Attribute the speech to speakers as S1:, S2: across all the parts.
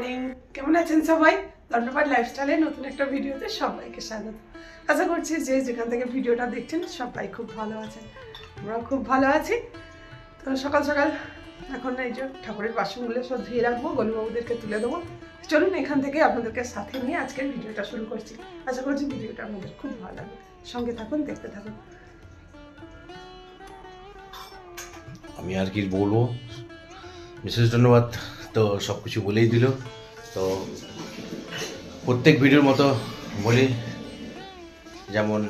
S1: Morning কেমন আছেন সবাই? দণ্ডপাট লাইফস্টাইলে নতুন একটা ভিডিওতে সবাইকে স্বাগত। আশা করছি যে যেখান থেকে ভিডিওটা দেখছেন সবাই খুব ভালো আছেন। আমরাও খুব ভালো আছি। তো সকাল সকাল এখন এই যে ঠাকুরের বাসনগুলো সব ধুয়ে রাখব, গলুবাবুদেরকে তুলে দেবো। চলুন এখান থেকে আপনাদেরকে সাথে নিয়ে আজকের ভিডিওটা শুরু করছি। আশা করছি ভিডিওটা আপনাদের খুব ভালো লাগবে। সঙ্গে থাকুন, দেখতে থাকুন।
S2: আমি আর কি বলব? বিশেষ ধন্যবাদ। তো সব কিছু বলেই দিল। তো প্রত্যেক ভিডিওর মতো বলি, যেমন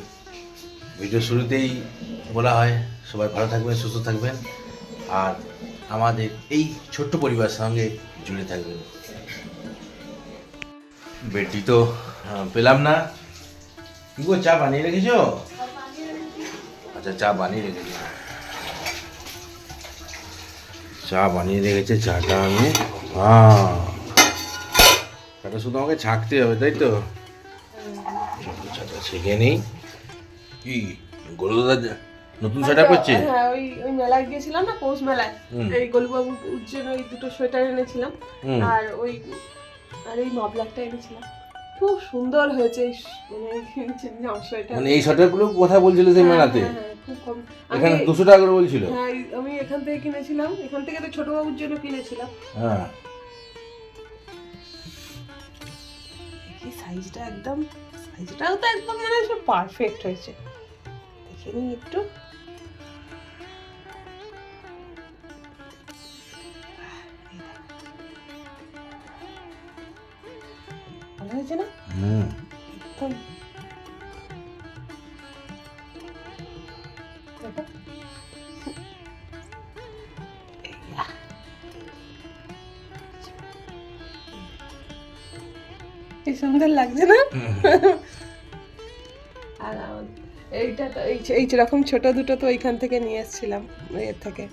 S2: ভিডিও শুরুতেই বলা হয়, সবাই ভালো থাকবেন, সুস্থ থাকবেন, আর আমাদের এই ছোট্ট পরিবারের সঙ্গে জুড়ে থাকবেন। বেডটি তো পেলাম না। কি চা বানিয়ে রেখেছো? আচ্ছা চা বানিয়ে রেখেছো। চা বানিয়ে রেখেছে চাটা আমি। হ্যাঁ। চাটা শুধু আমাকে ছাঁকতে হবে তাই তো? চাটা ছেঁকে নেই। কি? গরুদাদা নতুন সেটা করছে
S1: হ্যাঁ ওই ওই মেলায় গিয়েছিলাম না পৌষ মেলায়? এই গলুবাবু জন্য ওই দুটো সোয়েটার এনেছিলাম। আর ওই আর এই মবলারটা এনেছিলাম। খুব সুন্দর হয়েছে। মানে
S2: মানে এই শার্টারগুলো কথা বলছিল সেই মেলাতে? এখানে
S1: আমি-
S2: দুশো টাকা করে বলছিল?
S1: হ্যাঁ আমি এখান থেকে কিনেছিলাম। এখান থেকে তো ছোট বাবুর জন্য কিনেছিলাম।
S2: হ্যাঁ।
S1: এই সাইজটা একদম সাইজটাও তো একদম মানে পারফেক্ট হয়েছে। দেখে নিই একটু। ভালো হয়েছে না?
S2: হুম।
S1: একদম দেখো। এইয়া। কি সুন্দর লাগছে না? আর এইটা তো এই রকম ছোট দুটো তো ওইখান থেকে নিয়ে এসেছিলাম এর থেকে।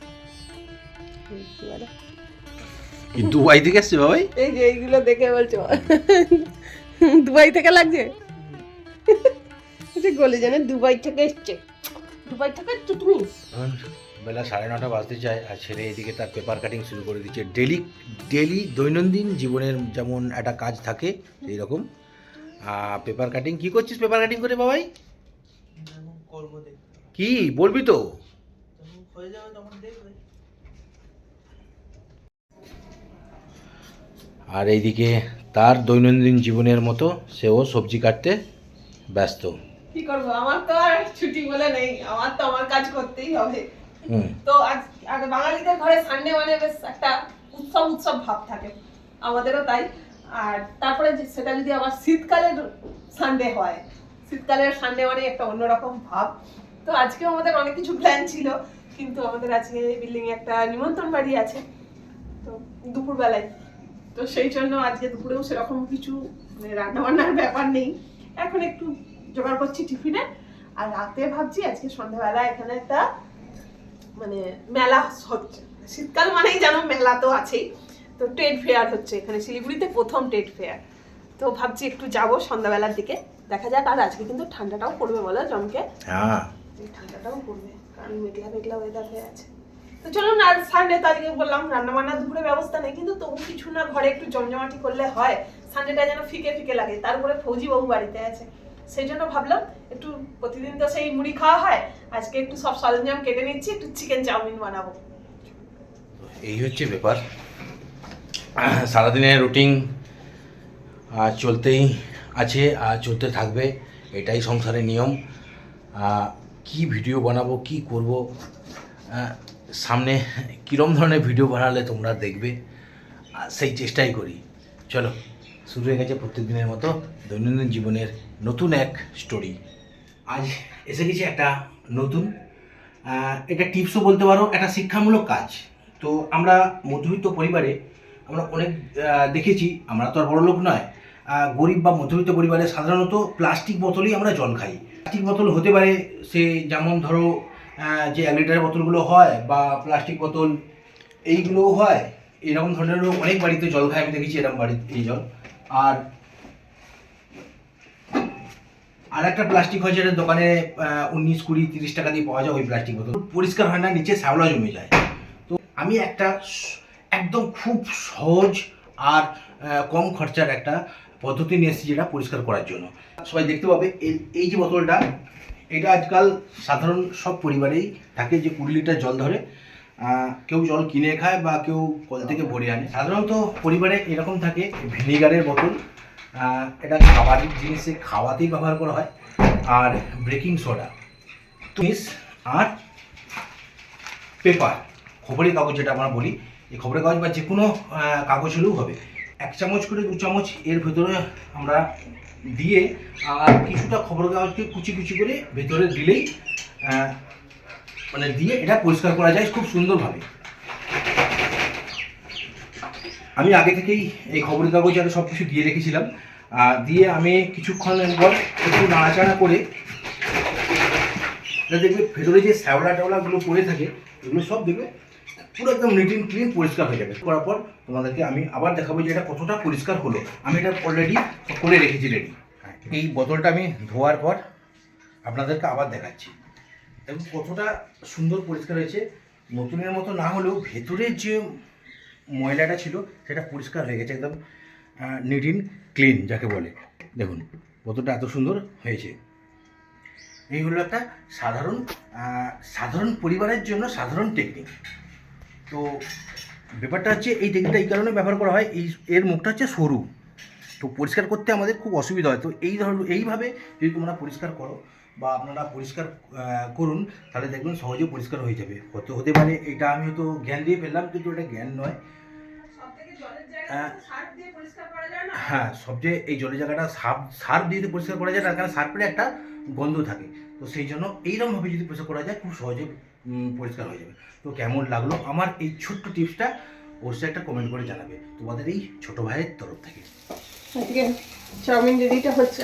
S2: দুবাই থেকে এসছে বাবাই?
S1: এই যে এইগুলো দেখে বলছো। দুবাই থেকে লাগছে? যে গলে জানে দুবাই থেকে এসছে। দুবাই থেকে এসছো তুমি?
S2: বেলা সাড়ে নটা বাজতে চায় আর ছেলে এদিকে তার পেপার কাটিং শুরু করে দিচ্ছে। ডেলি ডেলি দৈনন্দিন জীবনের যেমন একটা কাজ থাকে সেই রকম পেপার কাটিং কি করছিস পেপার কাটিং করে বাবাই? কি বলবি তো?
S3: হয়ে যাবে তখন
S2: আর এইদিকে তার দৈনন্দিন জীবনের মতো সেও সবজি কাটতে ব্যস্ত।
S1: কি করব? আমার তো আর ছুটি বলে নেই। আমার তো আমার কাজ করতেই হবে। তো আজ বাঙালিদের ঘরে সানডে মানে বেশ একটা উৎসব উৎসব ভাব থাকে। আমাদেরও তাই। আর তারপরে সেটা যদি আবার শীতকালের সানডে হয় শীতকালের সানডে মানে একটা অন্যরকম ভাব। তো আজকেও আমাদের অনেক কিছু প্ল্যান ছিল কিন্তু আমাদের আজকে বিল্ডিং একটা নিমন্ত্রণ বাড়ি আছে। তো দুপুরবেলায় তো সেই জন্য আজকে দুপুরেও সেরকম কিছু মানে রান্না বান্নার ব্যাপার নেই। এখন একটু জোগাড় করছি টিফিনে। আর রাতে ভাবছি আজকে সন্ধ্যাবেলা এখানে একটা মানে মেলা হচ্ছে। শীতকাল মানেই যেন মেলা তো আছেই। তো ট্রেড ফেয়ার হচ্ছে এখানে শিলিগুড়িতে প্রথম ট্রেড ফেয়ার। তো ভাবছি একটু যাব সন্ধ্যাবেলার দিকে। দেখা যাক আর আজকে কিন্তু ঠান্ডাটাও পড়বে বলো জমকে।
S2: হ্যাঁ।
S1: ঠান্ডাটাও পড়বে কারণ মেঘলা মেঘলা ওয়েদার হয়ে আছে। তো চলুন আর সানডে তারিখে বললাম রান্না বান্না দুপুরে ব্যবস্থা নেই, কিন্তু তবু কিছু না ঘরে একটু জমজমাটি করলে হয়। সানডেটা যেন ফিকে ফিকে লাগে। তারপরে ফৌজি বাবু বাড়িতে আছে। সেই জন্য ভাবলাম একটু প্রতিদিন তো সেই মুড়ি খাওয়া হয়, আজকে একটু সব সরঞ্জাম কেটে নিচ্ছি, একটু চিকেন চাউমিন বানাবো।
S2: এই হচ্ছে ব্যাপার। সারাদিনের রুটিন আর চলতেই আছে আর চলতে থাকবে, এটাই সংসারের নিয়ম। কি ভিডিও বানাবো, কি করব সামনে কীরম ধরনের ভিডিও বানালে তোমরা দেখবে সেই চেষ্টাই করি। চলো, শুরু হয়ে গেছে প্রত্যেক দিনের মতো দৈনন্দিন জীবনের নতুন এক স্টোরি আজ এসে গেছে একটা নতুন এটা টিপসও বলতে পারো, একটা শিক্ষামূলক কাজ। তো আমরা মধ্যবিত্ত পরিবারে আমরা অনেক দেখেছি, আমরা তো আর বড় লোক নয় গরিব বা মধ্যবিত্ত পরিবারে সাধারণত প্লাস্টিক বোতলেই আমরা জল খাই। প্লাস্টিক বোতল হতে পারে, সে যেমন ধরো যে এক লিটারের বোতলগুলো হয় বা প্লাস্টিক বোতল, এইগুলোও হয়। এরকম ধরনেরও অনেক বাড়িতে জল খায়, আমি দেখেছি এরকম বাড়িতে এই জল। আর আর একটা প্লাস্টিক হয় যেটা দোকানে উনিশ কুড়ি তিরিশ টাকা দিয়ে পাওয়া যায় ওই প্লাস্টিক বোতল। পরিষ্কার হয় না, নিচে শ্যাওলা জমে যায়। তো আমি একটা একদম খুব সহজ আর কম খরচার একটা পদ্ধতি নিয়ে এসেছি যেটা পরিষ্কার করার জন্য। সবাই দেখতে পাবে, এই- এই যে বোতলটা এটা আজকাল সাধারণ সব পরিবারেই থাকে যে কুড়ি লিটার জল ধরে কেউ জল কিনে খায় বা কেউ কল থেকে ভরে আনে। সাধারণত পরিবারে এরকম থাকে ভিনিগারের বোতল এটা খাবার জিনিসে খাওয়াতেই ব্যবহার করা হয়, আর বেকিং সোডা মিস আর পেপার, খবরের কাগজ যেটা আমরা বলি, এই খবরের কাগজ বা যে কোনো কাগজ হলেও হবে। এক চামচ করে দু চামচ এর ভেতরে আমরা দিয়ে, আর কিছুটা খবর কাগজকে কুচি কুচি করে ভেতরে দিলেই মানে দিয়ে এটা পরিষ্কার করা যায় খুব সুন্দরভাবে। আমি আগে থেকেই এই খবরের কাগজে আরও সব কিছু দিয়ে রেখেছিলাম। দিয়ে আমি কিছুক্ষণ পর একটু নাড়াচাড়া করে দেখবে ভেতরে যে শ্যাওলা টাওলাগুলো পড়ে থাকে, এগুলো সব দেখবে পুরো একদম নিট অ্যান্ড ক্লিন পরিষ্কার হয়ে যাবে। করার পর তোমাদেরকে আমি আবার দেখাবো যে এটা কতটা পরিষ্কার হলো। আমি এটা অলরেডি করে রেখেছি রেডি এই বোতলটা আমি ধোয়ার পর আপনাদেরকে আবার দেখাচ্ছি। এবং কতটা সুন্দর পরিষ্কার হয়েছে। নতুনের মতো না হলেও ভেতরের যে ময়লাটা ছিল, সেটা পরিষ্কার হয়ে গেছে একদম নিট ইন ক্লিন যাকে বলে। দেখুন বোতলটা এত সুন্দর হয়েছে। এই হলো একটা সাধারণ সাধারণ পরিবারের জন্য সাধারণ টেকনিক তো ব্যাপারটা হচ্ছে এই টেকনিকটা এই কারণে ব্যবহার করা হয় এই এর মুখটা হচ্ছে সরু। তো পরিষ্কার করতে আমাদের খুব অসুবিধা হয়। তো এই ধর এইভাবে যদি তোমরা পরিষ্কার করো বা আপনারা পরিষ্কার করুন তাহলে দেখবেন সহজে পরিষ্কার হয়ে যাবে। হতে হতে পারে এটা আমি হয়তো জ্ঞান দিয়ে ফেললাম কিন্তু এটা জ্ঞান নয়। হ্যাঁ। হ্যাঁ সবচেয়ে এই জলের জায়গাটা সার্ফ সার্ফ দিয়ে যদি পরিষ্কার করা যায় তার কারণে সার্ফের একটা গন্ধ থাকে। তো সেই জন্য এইরকমভাবে যদি পরিষ্কার করা যায় খুব সহজে পরিষ্কার হয়ে যাবে। তো কেমন লাগল আমার এই ছোট্ট টিপসটা? অবশ্যই একটা কমেন্ট করে জানাবে তোমাদের এই ছোট ভাইয়ের তরফ থেকে।
S1: আজকে চাউমিন রেডিটা হচ্ছে।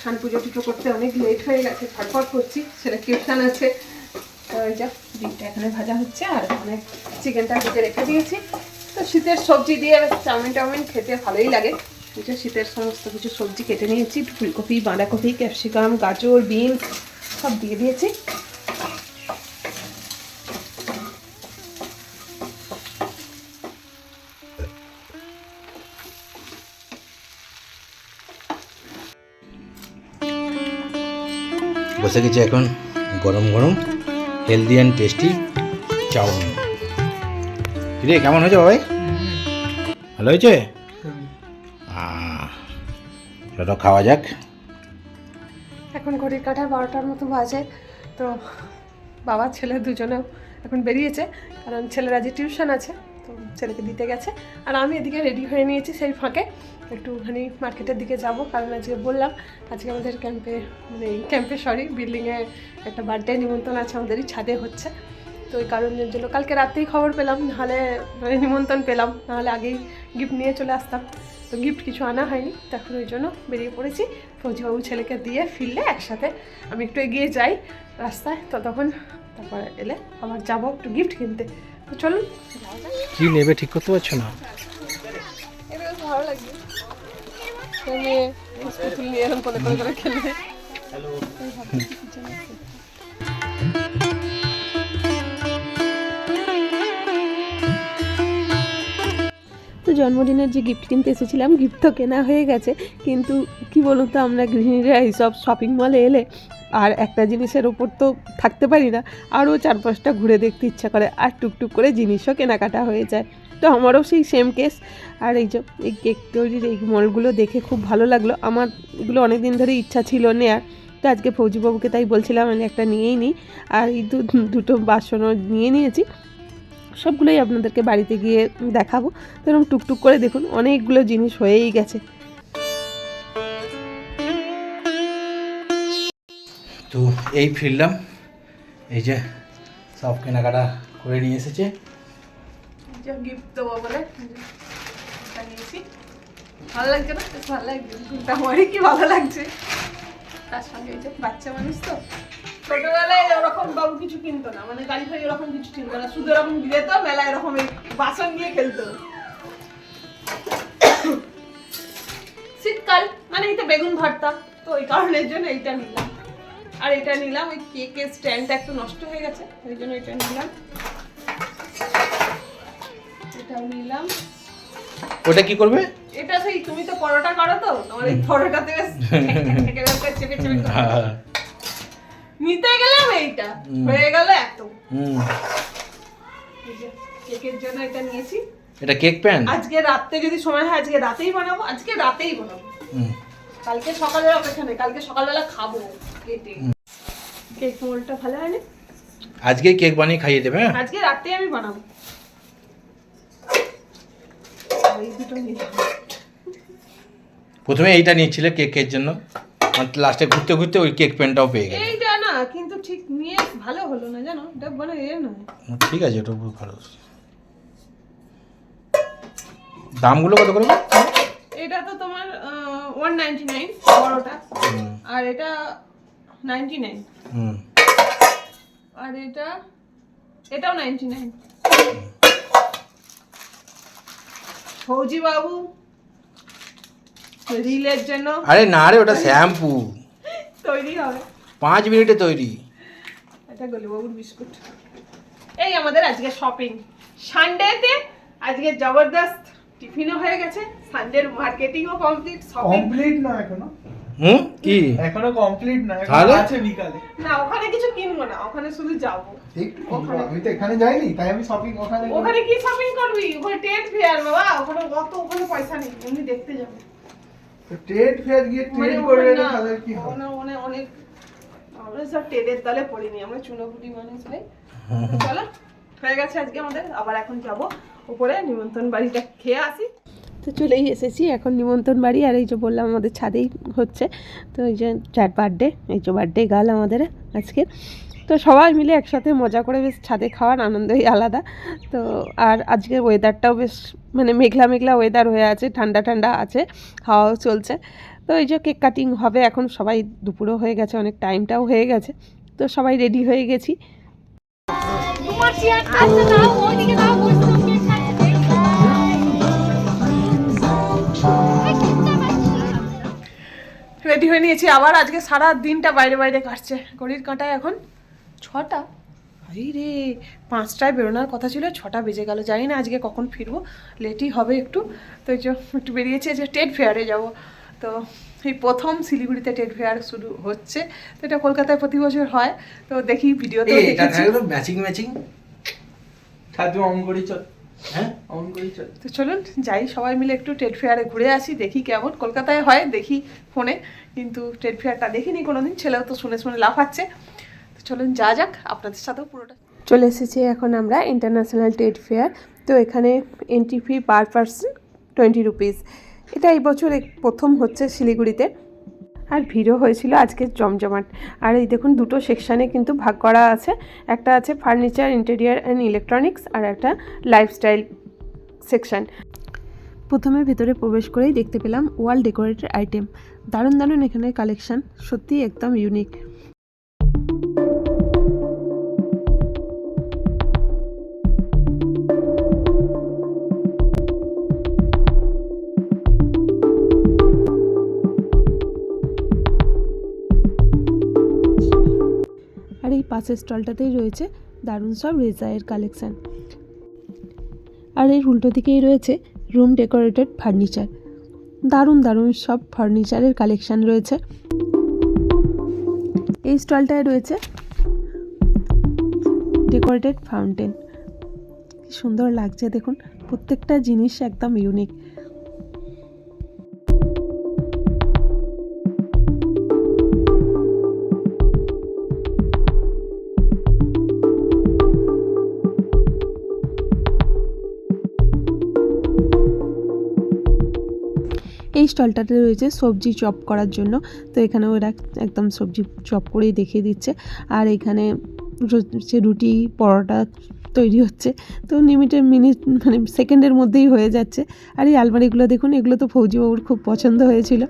S1: শান পুজো টুজো করতে অনেক লেট হয়ে গেছে ফটফট করছি। সেটা টিউশন আছে। ডিমটা এখানে ভাজা হচ্ছে আর এখানে চিকেনটা ভেজে রেখে দিয়েছি। তো শীতের সবজি দিয়ে চাউমিন টাউমিন খেতে ভালোই লাগে। শীতের সমস্ত কিছু সবজি কেটে নিয়েছি। ফুলকপি, বাঁধাকপি, ক্যাপসিকাম, গাজর, বিনস সব দিয়ে দিয়েছি।
S2: বসে গেছে এখন গরম গরম হেলদি অ্যান্ড টেস্টি চাউমিন। রে কেমন হয়েছে বাবাই? ভালো হয়েছে? খাওয়া যাক।
S1: এখন ঘড়ির কাঁটা বারোটার মতো বাজে, তো বাবা, ছেলে দুজনেও এখন বেরিয়েছে, কারণ ছেলের আজকে টিউশন আছে। তো ছেলেকে দিতে গেছে। আর আমি এদিকে রেডি হয়ে নিয়েছি সেই ফাঁকে। একটুখানি মার্কেটের দিকে যাব, কারণ আজকে বললাম, আজকে আমাদের ক্যাম্পে মানে ক্যাম্পে সরি বিল্ডিংয়ে একটা বার্থডে নিমন্ত্রণ আছে আমাদেরই, ছাদে হচ্ছে। তো ওই কারণের জন্য কালকে রাতেই খবর পেলাম, নাহলে মানে নিমন্ত্রণ পেলাম, নাহলে আগেই গিফট নিয়ে চলে আসতাম। তো গিফট কিছু আনা হয়নি তখন ওই জন্য বেরিয়ে পড়েছি। ফৌজিবাবু ছেলেকে দিয়ে ফিরলে একসাথে আমি একটু এগিয়ে যাই রাস্তায় তো তখন তারপর এলে আবার যাব একটু গিফট কিনতে। তো চলুন।
S3: কি নেবে ঠিক করতে পারছ না?
S1: ভালো লাগবে নিয়ে এরকম করে করে। তো জন্মদিনের যে গিফট কিনতে এসেছিলাম গিফট তো কেনা হয়ে গেছে। কিন্তু কি বলুন তো আমরা গৃহিণীরা এইসব শপিং মলে এলে আর একটা জিনিসের ওপর তো থাকতে পারি না। আরও চার পাঁচটা ঘুরে দেখতে ইচ্ছা করে আর টুকটুক করে জিনিসও কেনাকাটা হয়ে যায়। তো আমারও সেই সেম কেস আর এই যে, এই কেক তৈরির এই মলগুলো দেখে খুব ভালো লাগল। আমার এগুলো অনেক দিন ধরে ইচ্ছা ছিল নেয়ার। তো আজকে ফৌজিবাবুকে তাই বলছিলাম, আমি একটা নিয়েই নিই। আর এই দুটো বাসনও নিয়ে নিয়েছি। সবগুলোই আপনাদেরকে বাড়িতে গিয়ে দেখাবো। তো এরকম টুকটুক করে দেখুন, অনেকগুলো জিনিস হয়েই গেছে।
S2: তো এই ফিরলাম। এই যে সব কেনাকাটা করে নিয়ে এসেছে।
S1: গিফট দেবো বলে ভালো লাগছে না? ভালো লাগছে। আমারই কি ভালো লাগছে। তার সঙ্গে এই যে বাচ্চা মানুষ তো। ছোটবেলায় ওরকম বাবু কিছু কিনতো না। মানে গাড়ি ফাড়ি ওরকম কিছু কিনতো না। শুধু এরকম দিত মেলা এরকম বাসন নিয়ে খেলতো। শীতকাল মানে এই তো বেগুন ভর্তা। তো ওই কারণের জন্য এইটা নিলাম। আর এটা নিলাম ওই কেকের স্ট্যান্ডটা একটু নষ্ট হয়ে গেছে ওই জন্য এটা নিলাম। এটাও নিলাম।
S2: ওটা কি করবে?
S1: এটা সেই তুমি তো পরোটা করো তো তোমার এই পরোটাতে চেপে চেপে
S2: হ্যাঁ।
S1: নিতে গেলাম এইটা হয়ে গেল এত। কেকের জন্য এটা নিয়েছি।
S2: এটা কেক প্যান
S1: আজকে রাতে যদি সময় হয় আজকে রাতেই বানাবো আজকে রাতেই বানাবো।
S2: হুম।
S1: কালকে সকালবেলা অপেক্ষা নেই কালকে সকালবেলা খাব। কেক মোলটা ভালো হয়নি
S2: আজকে কেক বানিয়ে খাইয়ে দেবে হ্যাঁ?
S1: আজকে রাতে আমি বানাবো।
S2: প্রথমে এইটা নিয়েছিলে কেকের জন্য। লাস্টে ঘুরতে ঘুরতে ওই কেক প্যানটাও পেয়ে গেলে।
S1: এইটা না কিন্তু ঠিক নিয়ে ভালো হলো না জানো? এটা মানে এ নয়।
S2: ঠিক আছে ওটা খুব ভালো। দামগুলো কত করে?
S1: এটা তো তোমার ওয়ান নাইনটি নাইন বড়টা আর এটা নাইনটি নাইন। আর এটা? এটাও নাইনটি নাইন। ফৌজি বাবু রিলের জন্য
S2: আরে না রে ওটা শ্যাম্পু।
S1: তৈরি হবে।
S2: পাঁচ মিনিটে তৈরি।
S1: এটা গলিবাবুর বিস্কুট। এই আমাদের আজকে শপিং সানডেতে আজকে জবরদস্ত টিফিনও হয়ে গেছে। সানডের মার্কেটিংও কমপ্লিট
S3: কমপ্লিট না এখনও?
S2: হুম? কি?
S3: এখনও কমপ্লিট না
S2: তাহলে?
S3: আছে বিকালে।
S1: না ওখানে কিছু কিনবো না ওখানে শুধু যাব।
S4: একটু আমি তো এখানে যাইনি তাই আমি শপিং ওখানে
S1: ওখানে কি শপিং করবি? ওখানে ট্রেড ফেয়ার বাবা ওখানে অত ওখানে পয়সা নেই এমনি দেখতে যাব।
S4: তো ট্রেড ফেয়ার গিয়ে
S1: মানে
S4: ট্রেড
S1: ওখানে
S4: না
S1: না,
S4: তাহলে কি হবে?
S1: ওখানে ওখানে অনেক আমরা সব ট্রেডের দলে পড়িনি আমরা চুনোপুটি মানুষ ভাই তো চলো হয়ে গেছে আজকে আমাদের আবার এখন যাব। উপরে নিমন্ত্রণ বাড়িটা খেয়ে আসি।
S5: তো চলেই এসেছি, এখন নিমন্ত্রণ বাড়ি আর এই যে বললাম আমাদের ছাদেই হচ্ছে। তো এই যে চার বার্থডে এই যে বার্থডে গাল আমাদের আজকে। তো সবাই মিলে একসাথে মজা করে বেশ ছাদে খাওয়ার আনন্দই আলাদা। তো আর আজকের ওয়েদারটাও বেশ মানে মেঘলা মেঘলা ওয়েদার হয়ে আছে, ঠান্ডা ঠান্ডা আছে, হাওয়াও চলছে। তো এই যে কেক কাটিং হবে, এখন সবাই দুপুরও হয়ে গেছে, অনেক টাইমটাও হয়ে গেছে। তো সবাই রেডি হয়ে গেছি।
S6: ওইদিকে
S1: রেডি হয়ে নিয়েছি। আবার আজকে সারা দিনটা বাইরে বাইরে কাটছে। ঘড়ির কাঁটায় এখন ছটা। আরে রে পাঁচটায় বেরোনোর কথা ছিল ছটা বেজে গেল। জানি না আজকে কখন ফিরবো। লেটই হবে একটু। তো এই যে একটু বেরিয়েছে যে টেট ফেয়ারে যাব। তো এই প্রথম শিলিগুড়িতে টেট ফেয়ার শুরু হচ্ছে। তো এটা কলকাতায় প্রতি বছর হয়। তো দেখি ভিডিওতে
S2: ম্যাচিং ম্যাচিং
S3: অন করি চল।
S1: তো চলুন যাই সবাই মিলে একটু ট্রেড ফেয়ারে ঘুরে আসি দেখি কেমন। কলকাতায় হয় দেখি ফোনে কিন্তু ট্রেড ফেয়ারটা দেখিনি কোনোদিন ছেলেও তো শুনে শুনে লাফাচ্ছে। তো চলুন যা যাক আপনাদের সাথেও পুরোটা।
S5: চলে এসেছি এখন আমরা ইন্টারন্যাশনাল ট্রেড ফেয়ার তো এখানে entry fee per person twenty rupees এটা এই বছর এক- প্রথম হচ্ছে শিলিগুড়িতে। আর ভিড়ও হয়েছিল আজকে জমজমাট। আর এই দেখুন, দুটো সেকশানে কিন্তু ভাগ করা আছে। একটা আছে ফার্নিচার, ইন্টেরিয়ার অ্যান্ড ইলেকট্রনিক্স আর একটা লাইফস্টাইল সেকশান। প্রথমে ভেতরে প্রবেশ করেই দেখতে পেলাম ওয়াল ডেকোরেটেড আইটেম। দারুণ দারুণ এখানে কালেকশান, সত্যিই একদম ইউনিক। পাশের স্টলটাতেই রয়েছে দারুণ সব রেজায়ের কালেকশন আর এর উল্টো দিকেই রয়েছে রুম ডেকোরেটেড ফার্নিচার দারুণ দারুণ সব ফার্নিচারের কালেকশন রয়েছে। এই স্টলটায় রয়েছে ডেকোরেটেড ফাউন্টেন কি সুন্দর লাগছে দেখুন, প্রত্যেকটা জিনিস একদম ইউনিক স্টলটাতে রয়েছে সবজি চপ করার জন্য। তো এখানে ওরা একদম সবজি চপ করেই দেখিয়ে দিচ্ছে। আর এখানে হচ্ছে রুটি, পরোটা তৈরি হচ্ছে। তো লিমিটেড মিনিট মানে সেকেন্ডের মধ্যেই হয়ে যাচ্ছে। আর এই আলমারিগুলো দেখুন, এগুলো তো ফৌজিবাবুর খুব পছন্দ হয়েছিল।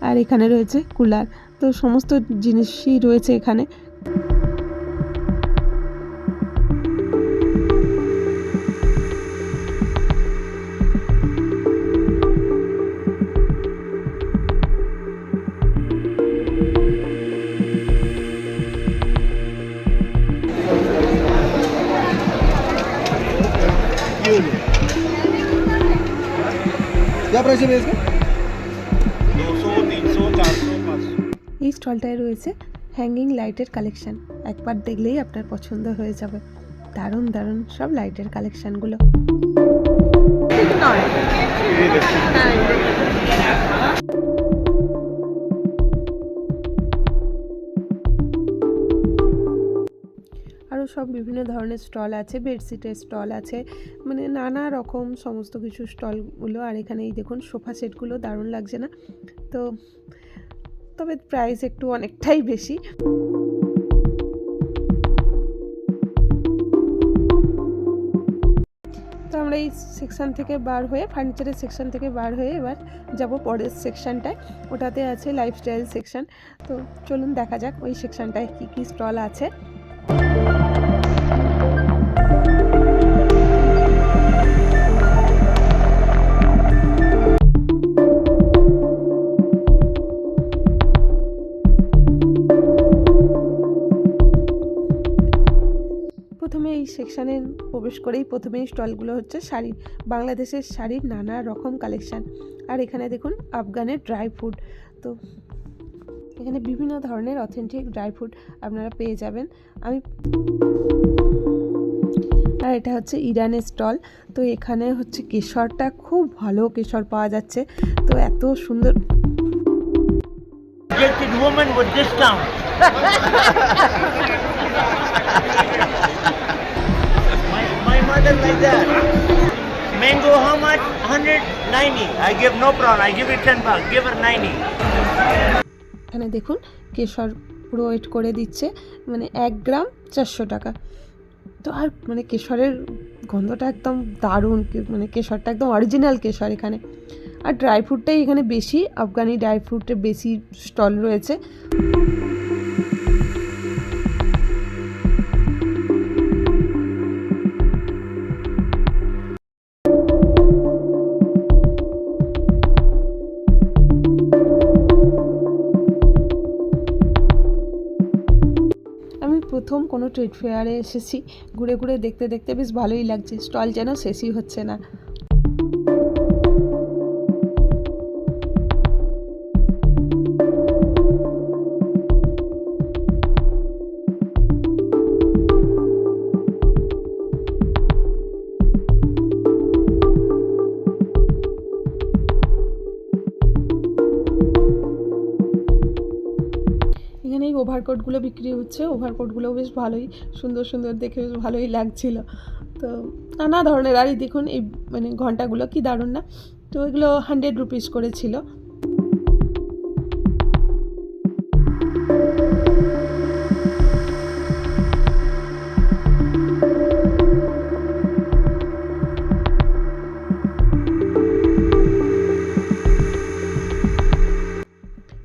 S5: আর এখানে রয়েছে কুলার। তো সমস্ত জিনিসই রয়েছে এখানে।
S7: প্রাইসে
S1: এই স্টলটায় রয়েছে হ্যাঙ্গিং লাইটের কালেকশন একবার দেখলেই আপনার পছন্দ হয়ে যাবে। দারুণ দারুণ সব লাইটের কালেকশানগুলো নয় সব বিভিন্ন ধরনের স্টল আছে, বেডশিটের স্টল আছে মানে নানা রকম সমস্ত কিছু স্টলগুলো। আর এখানে এই দেখুন, সোফা সেটগুলো দারুণ লাগছে না? তো তবে প্রাইস একটু অনেকটাই বেশি। তো আমরা এই সেকশন থেকে বার হয়ে, ফার্নিচারের সেকশন থেকে বার হয়ে এবার যাব পরের সেকশনটায়। ওটাতে আছে লাইফস্টাইল সেকশন তো চলুন দেখা যাক ওই সেকশনটায় কী কী স্টল আছে। সেকশানে প্রবেশ করেই প্রথমেই স্টলগুলো হচ্ছে শাড়ি বাংলাদেশের শাড়ির নানা রকম কালেকশান আর এখানে দেখুন আফগানের ড্রাই ফ্রুট তো এখানে বিভিন্ন ধরনের অথেন্টিক ড্রাই ফ্রুট আপনারা পেয়ে যাবেন। আমি আর এটা হচ্ছে ইরানের স্টল। তো এখানে হচ্ছে কেশরটা খুব ভালো কেশর পাওয়া যাচ্ছে। তো এত সুন্দর
S8: woman with mother like that. Mango, how much? 190. I give no problem. I give you 10 bucks. Give her 90.
S1: এখানে দেখুন কেশর পুরো ওয়েট করে দিচ্ছে মানে এক গ্রাম চারশো টাকা তো আর মানে কেশরের গন্ধটা একদম দারুণ মানে কেশরটা একদম অরিজিনাল কেশর এখানে আর ড্রাই ফ্রুটটাই এখানে বেশি আফগানি ড্রাই ফ্রুটের বেশি স্টল রয়েছে প্রথম কোনো ট্রেড ফেয়ারে এসেছি। ঘুরে ঘুরে দেখতে দেখতে বেশ ভালোই লাগছে। স্টল যেন শেষই হচ্ছে না। ওভারকোটগুলো বিক্রি হচ্ছে ওভারকোটগুলো বেশ ভালোই, সুন্দর সুন্দর দেখে বেশ ভালোই লাগছিল। তো নানা ধরনের, আর দেখুন, এই মানে ঘন্টাগুলো কি দারুণ না? তো এগুলো হান্ড্রেড রুপিস করে ছিল।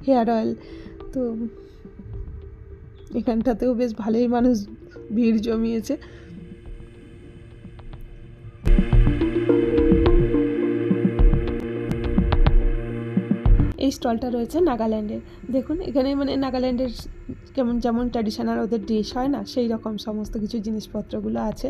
S1: হেয়ার অয়েল, তো এখানটাতেও বেশ ভালোই মানুষ ভিড় জমিয়েছে। এই স্টলটা রয়েছে নাগাল্যান্ডের। দেখুন, এখানে মানে নাগাল্যান্ডের কেমন, যেমন ট্র্যাডিশনাল ওদের ডিশ হয় না সেই রকম সমস্ত কিছু জিনিসপত্রগুলো আছে।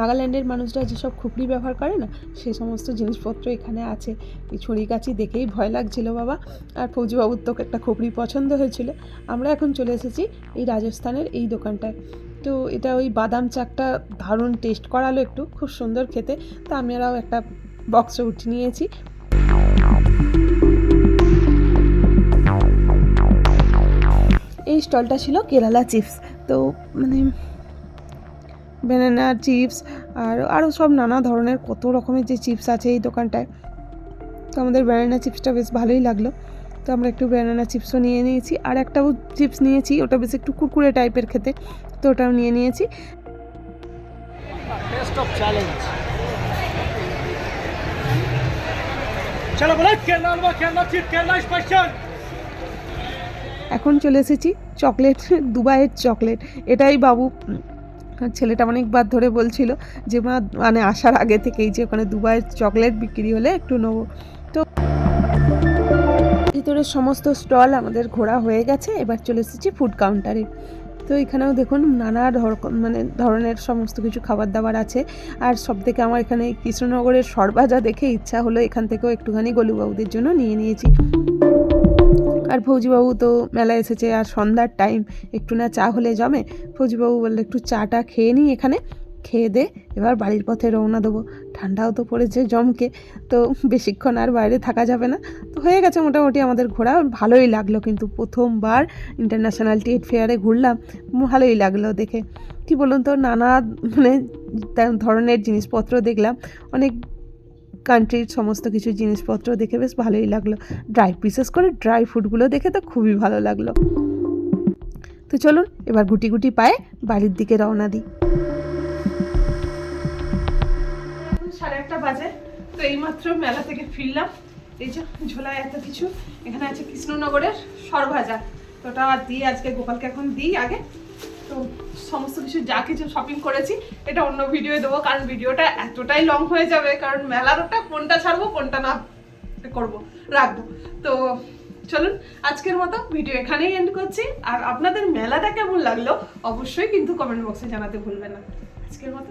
S1: নাগাল্যান্ডের মানুষরা যেসব খুপড়ি ব্যবহার করে না, সে সমস্ত জিনিসপত্র এখানে আছে। এই ছড়ি কাছি দেখেই ভয় লাগছিল বাবা। আর ফৌজিবাবুর তো একটা খুপড়ি পছন্দ হয়েছিল। আমরা এখন চলে এসেছি এই রাজস্থানের এই দোকানটায়। তো এটা ওই বাদাম চাকটা দারুণ টেস্ট করালো একটু, খুব সুন্দর খেতে। তো আমরাও একটা বক্সে উঠে নিয়েছি। এই স্টলটা ছিল কেরালা চিপস। তো মানে ব্যানানা চিপস আর আরও সব নানা ধরনের কত রকমের যে চিপস আছে এই দোকানটায়। তো আমাদের ব্যানানা চিপসটা বেশ ভালোই লাগল। তো আমরা একটু ব্যানানা চিপসও নিয়ে নিয়েছি। আর একটাও চিপস নিয়েছি ওটা বেশ একটু কুরকুরে টাইপের খেতে। তো ওটাও নিয়ে নিয়েছি। এখন চলে এসেছি চকলেট দুবাইয়ের চকলেট এটাই বাবু ছেলেটা অনেকবার ধরে বলছিল যে, মা মানে আসার আগে থেকেই যে ওখানে দুবাইয়ের চকলেট বিক্রি হলে একটু নেব। তো এই ভেতরের সমস্ত স্টল আমাদের ঘোরা হয়ে গেছে। এবার চলে এসেছি ফুড কাউন্টারে তো এখানেও দেখুন নানা মানে ধরনের সমস্ত কিছু খাবার দাবার আছে। আর সব থেকে আমার এখানে কৃষ্ণনগরের সরভাজা দেখে ইচ্ছা হলো এখান থেকেও একটুখানি গলুবাবুদের জন্য নিয়ে নিয়েছি। আর ফৌজিবাবু তো মেলায় এসেছে, আর সন্ধ্যার টাইম একটু না চা হলে জমে। ফৌজিবাবু বললে, একটু চাটা খেয়ে নিই এখানে, খেয়ে দে, এবার বাড়ির পথে রওনা দেবো। ঠান্ডাও তো পড়েছে জমকে, তো বেশিক্ষণ আর বাইরে থাকা যাবে না। তো হয়ে গেছে মোটামুটি আমাদের ঘোরা, ভালোই লাগল কিন্তু প্রথমবার ইন্টারন্যাশনাল ট্রেড ফেয়ারে ঘুরলাম, ভালোই লাগল দেখে। কি বলুন তো, নানা মানে ধরনের জিনিসপত্র দেখলাম, অনেক কান্ট্রির সমস্ত কিছু জিনিসপত্র দেখে বেশ ভালোই লাগল। ড্রাই বিশেষ করে ড্রাই ফ্রুটগুলো দেখে তো খুবই ভালো লাগল। তো চলুন, এবার গুটি গুটি পায়ে বাড়ির দিকে রওনা দিই।
S9: সাড়ে একটা বাজে, তো এইমাত্র মেলা থেকে ফিরলাম। এই যে ঝোলায় এত কিছু, এখানে আছে কৃষ্ণনগরের সরভাজা। তো ওটা দিই আজকে গোপালকে এখন দিই আগে। তো সমস্ত কিছু যা কিছু শপিং করেছি, এটা অন্য ভিডিওয়ে দেবো, কারণ ভিডিওটা এতটাই লং হয়ে যাবে, কারণ মেলার ওটা কোনটা ছাড়বো, কোনটা না করব, রাখব। তো চলুন, আজকের মতো ভিডিও এখানেই এন্ড করছি, আর আপনাদের মেলাটা কেমন লাগল, অবশ্যই কিন্তু কমেন্ট বক্সে জানাতে ভুলবেন না। আজকের মতো।